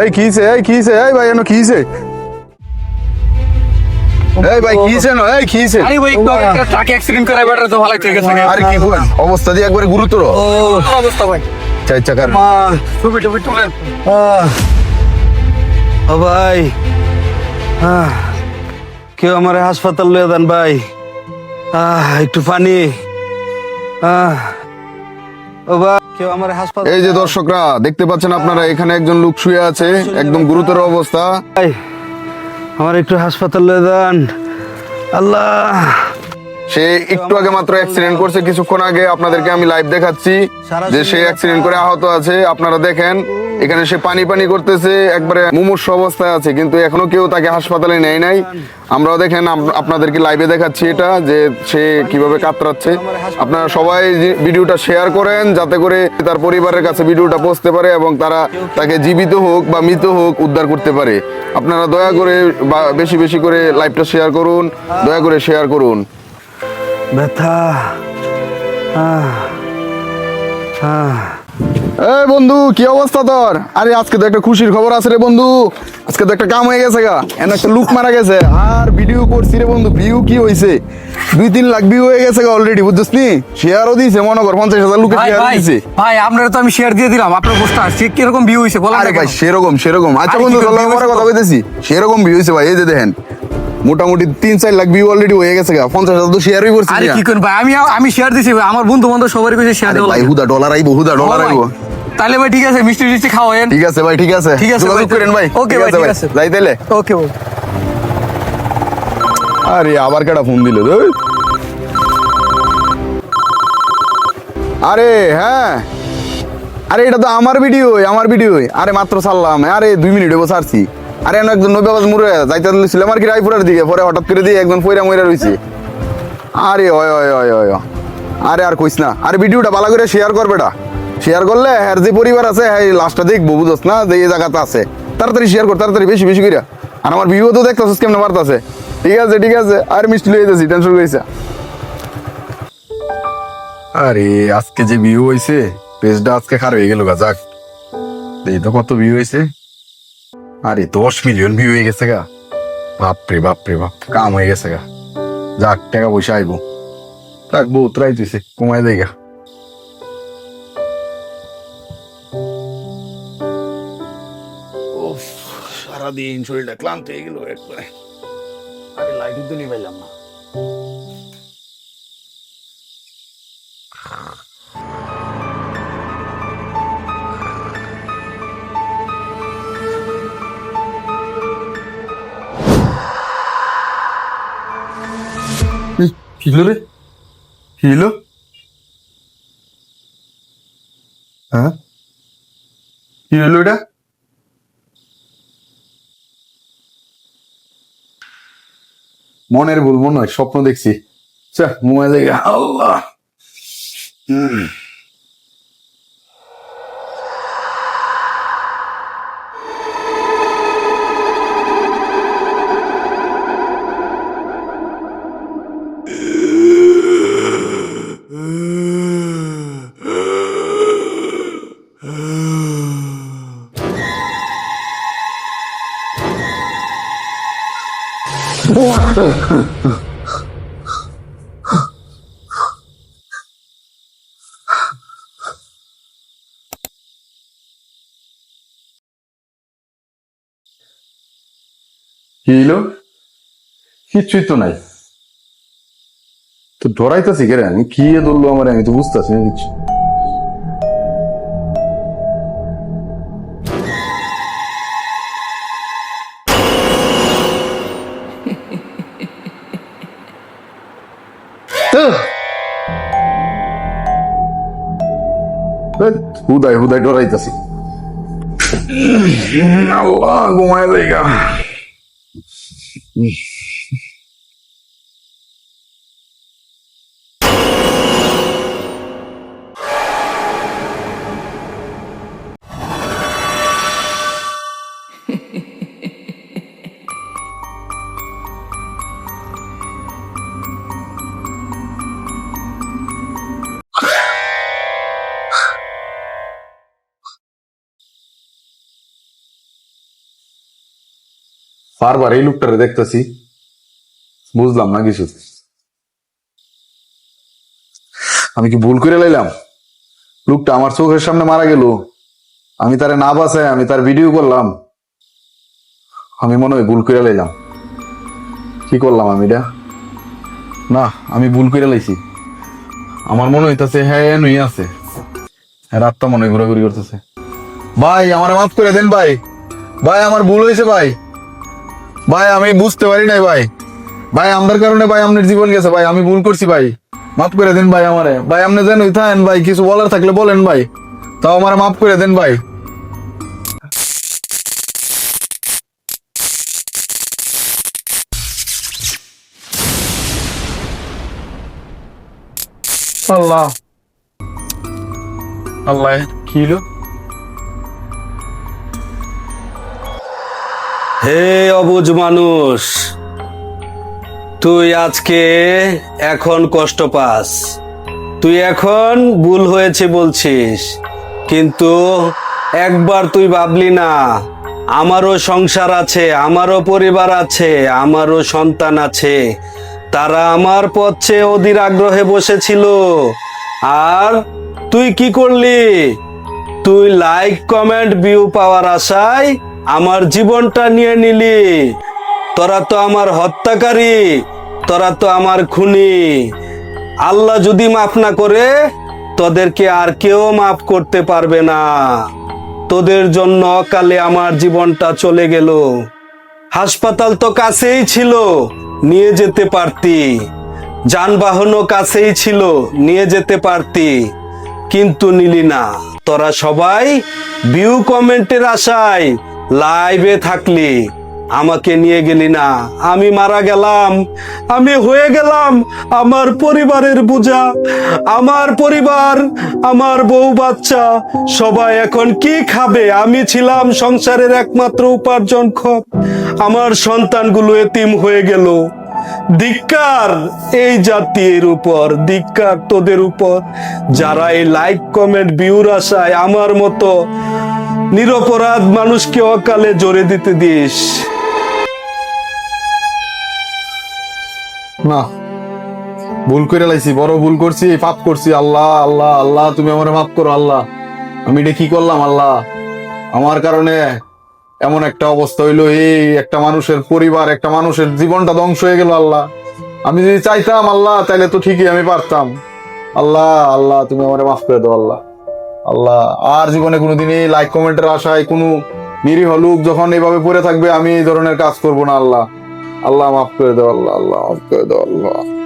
এই কিছে এই কিছে এই ভাই এনো কিছে এই ভাই কিছে না এই কিছে আরে ভাই একটু একটা ট্রাক অ্যাক্সিডেন্ট করে বেটার তো ভালো থেকে গেছে। আরে কি হল অবস্থা দিয়ে একবারে গুরুতর। ও অবস্থা ভাই? চার চাকার। মা ছবি টবি তুলেন। ও ভাই। কেউ আমার হাসপাতাল লয়ে দেন ভাই। আহ, একটু পানি। আহ, ও ভাই। কেউ আমার হাসপাতাল এই যে দর্শকরা দেখতে পাচ্ছেন আপনারা এখানে একজন লোক শুয়ে আছে একদম গুরুতর অবস্থা। আমার একটু হাসপাতাল যান। আল্লাহ। সে একটু আগে মাত্র অ্যাক্সিডেন্ট করছে কিছুক্ষণ আগে আপনাদেরকে আমি লাইভ দেখাচ্ছি যে সে অ্যাক্সিডেন্ট করে আহত আছে। আপনারা দেখেন এখানে সে পানি পানি করতেছে, একবারে মুমূর্ষ অবস্থায় আছে, কিন্তু এখনও কেউ তাকে হাসপাতালে নেয় নাই। আমরাও দেখেন আপনাদেরকে লাইভে দেখাচ্ছি এটা, যে সে কীভাবে কাতরাচ্ছে। আপনারা সবাই ভিডিওটা শেয়ার করেন, যাতে করে তার পরিবারের কাছে ভিডিওটা পৌঁছতে পারে এবং তারা তাকে জীবিত হোক বা মৃত হোক উদ্ধার করতে পারে। আপনারা দয়া করে বা বেশি বেশি করে লাইভটা শেয়ার করুন, দয়া করে শেয়ার করুন। ব্যথা আহ। এই বন্ধু কি অবস্থা তোর? আরে আজকে তো একটা খুশির খবর আছে রে বন্ধু। আজকে তো একটা কাম হয়ে গেছে গা। এন একটা লুক মারা গেছে। আর ভিডিও করছি রে বন্ধু ভিউ কি হইছে? দুই তিন লাখ ভিউ হয়ে গেছে গা অলরেডি বুঝছিস নি? শেয়ারও দিছে মনে কর পঞ্চাশ হাজার লোকে শেয়ার দিছে। ভাই আপনারা তো আমি শেয়ার দিয়ে দিলাম আপনার পোস্টার সে কীরকম ভিউ হয়েছে বলেন আরে ভাই সেরকম সেরকম। আচ্ছা বন্ধু আমার কথা? কইতেছি। সেরকম ভিউ হয়েছে ভাই এই যে দেখেন। মোটামুটি তিন চার লাখ ভিউ অলরেডি হয়ে গেছে গা। পঞ্চাশ হাজার তো শেয়ারই করছি আরে কি করেন ভাই? আমি আমি শেয়ার দিছি আমার বন্ধু বান্ধব সবারই কাছে শেয়ার দেওয়া ভাই হুদা ডলার আইবো হুদা ডলার আইবো। তাহলে ভাই ঠিক আছে মিষ্টি টিষ্টি খাওয়ায়েন। ঠিক আছে ভাই ঠিক আছে। ঠিক আছে ভাই, করেন ভাই। ওকে ভাই, ঠিক আছে। যাই তাইলে ওকে ভাই। আরে আবার কেডা ফোন দিল ধুর। আরে হ্যাঁ। আরে এটা তো আমার ভিডিও আমার ভিডিও আরে মাত্র ছাড়লাম। আরে দুই মিনিট হব ছাড়ছি। আরে এনে একজন আওয়াজ মুড়ে যাইতে ছিলাম আর কি রায়পুরের দিকে, পরে হঠাৎ করে দিয়ে একজন পয়রা ময়রা রইছে। আরে ওয় ওয়। আরে আর কইস না, আরে ভিডিওটা ভালো করে শেয়ার কর বেটা। শেয়ার করলে হ্যার যে পরিবার আছে হ্যাঁ লাস্টটা দেখব বুঝছ না, যে এই জায়গাতে আছে। তাড়াতাড়ি শেয়ার কর, তাড়াতাড়ি বেশি বেশি করে আর আমার ভিডিও তো দেখতেছিস কেমন বার্তাছে ঠিক আছে ঠিক আছে, আর মিষ্টি লয়ে যাচ্ছি টেনশন করিস আরে আজকে যে ভিউ হয়েছে পেজটা আজকে খারাপ হয়ে গেল গা, যাক। এই তো কত ভিউ হয়েছে আরে, দশ মিলিয়ন ভিউ হয়ে গেছে গা। বাপরে বাপরে, বাপ, কাম হয়ে গেছে গা। যাক, টাকা পয়সা আইবো। যাক বউ ত্রাই তুইছে কমায় দেয় গা। সারাদিন শরীরটা ক্লান্ত হয়ে গেল একবারে। আরে লাইট তো নিয়ে পাইলাম না। কি রে? কি হ্যাঁ? কি হলো এটা? মনের ভুল, মনে হয়, স্বপ্ন দেখছি। চা মোবাইল আল্লাহ! হুম। কি হইল? তো নাই। তো রে আমি? কি ধরলো আমার? আমি তো বুঝতেছি না কিছু। হুদাই হুদাই ডরাইতেছি। আল্লাহ ঘুমায় বারবার এই লোকটারে দেখতেছি। বুঝলাম না কিছু। আমি কি ভুল করে লাইলাম? লোকটা আমার চোখের সামনে মারা গেল। আমি তারে না বাসায় আমি তার ভিডিও করলাম। আমি মনে হয় ভুল করে লাইলাম। কি করলাম আমি এটা? না, আমি ভুল করে লাইছি। আমার মনে হইতাছে হ্যাঁ নুই আছে। হ্যাঁ রাতটা মনে হয় ঘোরাঘুরি করতেছে। ভাই, আমার মাফ করে দেন ভাই। ভাই, আমার ভুল হয়েছে ভাই। ভাই আমি বুঝতে পারি নাই ভাই। ভাই আমার কারণে ভাই আপনার জীবন গেছে ভাই আমি ভুল করছি ভাই। মাফ করে দেন ভাই আমারে। ভাই আপনি যেন থাকেন ভাই কিছু বলার থাকলে বলেন ভাই। তাও আমার মাফ করে দেন ভাই। আল্লাহ। আল্লাহ কি হলো? হে অবুজ মানুষ, তুই আজকে এখন কষ্ট পাস। তুই এখন ভুল হয়েছে বলছিস, কিন্তু একবার তুই ভাবলি না, আমারও সংসার আছে, আমারও পরিবার আছে, আমারও সন্তান আছে। তারা আমার পথে অধীর আগ্রহে বসেছিল। আর তুই কি করলি? তুই লাইক কমেন্ট ভিউ পাওয়ার আশায় আমার জীবনটা নিয়ে নিলি। তোরা তো আমার হত্যাকারী, তোরা তো আমার খুনি। আল্লাহ যদি মাফ না করে, তোদেরকে আর কেউ মাফ করতে পারবে না। তোদের জন্য অকালে আমার জীবনটা চলে গেল। হাসপাতাল তো কাছেই ছিল, নিয়ে যেতে পারতি। যানবাহনও কাছেই ছিল, নিয়ে যেতে পারতি। কিন্তু নিলি না। তোরা সবাই ভিউ কমেন্টের আশায় লাইভে থাকলি, আমাকে নিয়ে গেলি না। আমি মারা গেলাম, আমি হয়ে গেলাম আমার পরিবারের বোঝা। আমার পরিবার, আমার বউ বাচ্চা, সবাই এখন কি খাবে? আমি ছিলাম সংসারের একমাত্র উপার্জন আমার সন্তানগুলো এতিম হয়ে গেল। ধিক্কার এই জাতির উপর, ধিক্কার তোদের উপর। যারা এই লাইক, কমেন্ট, ভিউর আশায় আমার মতো নিরপরাধ মানুষকে অকালে জোরে দিতে দিস। না, ভুল করে লাইছি, বড় ভুল করছি, পাপ করছি। আল্লাহ আল্লাহ আল্লাহ, তুমি আমার মাফ করো, আল্লাহ। আমি এটা কি করলাম, আল্লাহ? আমার কারণে এমন একটা অবস্থা হইল, এই একটা মানুষের পরিবার, একটা মানুষের জীবনটা ধ্বংস হয়ে গেল, আল্লাহ। আমি যদি চাইতাম, আল্লাহ তাহলে তো ঠিকই আমি পারতাম। আল্লাহ আল্লাহ, তুমি আমার মাফ করে দাও, আল্লাহ। আল্লাহ, আর জীবনে কোনোদিন এই লাইক কমেন্টের আশায় কোনো নিরীহ লোক যখন এইভাবে পড়ে থাকবে, আমি এই ধরনের কাজ করব না, আল্লাহ। আল্লাহ মাফ করে দেওয়া আল্লাহ আল্লাহ, মাফ করে দেওয়া আল্লাহ।